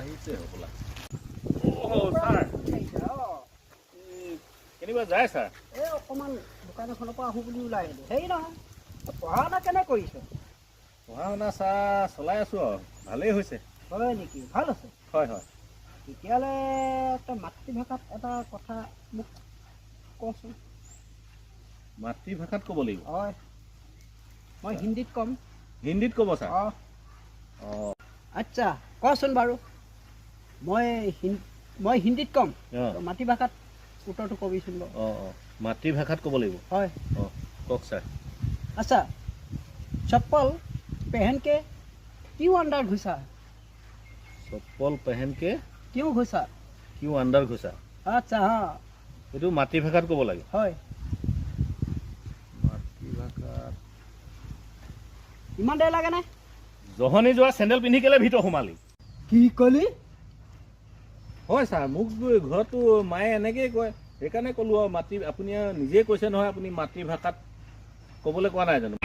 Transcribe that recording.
আহিছে হ'বলা কেনিবা যায় ছাৰ? এই অকণমান দোকান এখনৰ পৰা আহোঁ বুলি ওলাই আহিলোঁ। হেৰি নহয় পঢ়া শুনা কেনে কৰিছ? পঢ়া শুনা ছাৰ চলাই আছোঁ আৰু। ভালেই হৈছে। হয় নেকি? ভাল আছে হয় হয়। তেতিয়াহ'লে তই মাতৃভাষাত এটা কথা মোক কচোন। মাতৃভাষাত ক'ব লাগিব? হয়। মই হিন্দীত ক'ম। হিন্দীত ক'ব ছাৰ? অঁ। অঁ। আচ্ছা কচোন বাৰু। মই মই হিন্দীত ক'ম। মাতৃভাষাত উত্তৰটো ক'বিচোন বাৰু। অঁ অঁ। মাতৃভাষাত ক'ব লাগিব? হয়। অঁ কওক আচ্ছা চপ্পল পেহেনকে কিয় আণ্ডাৰ ঘুচা? চপ্পল পেহেনকে কিয় ঘুচা? কিয় আণ্ডাৰ ঘুচা? আচ্ছা হা। এইটো মাতৃভাষাত ক'ব লাগে। হয়। মাতৃভাষাত ইমান দেৰি লাগেনে জহনি যোৱা চেণ্ডেল পিন্ধি কেলে ভিতৰ সোমালি? কি ক'লি? হয় ছাৰ মোক ঘৰতো মায়ে এনেকেই কয়। সেইকাৰণে ক'লো আৰু মাতৃ আপুনি নিজেই কৈছে নহয় আপুনি মাতৃভাষাত ক'বলৈ কোৱা নাই জানো।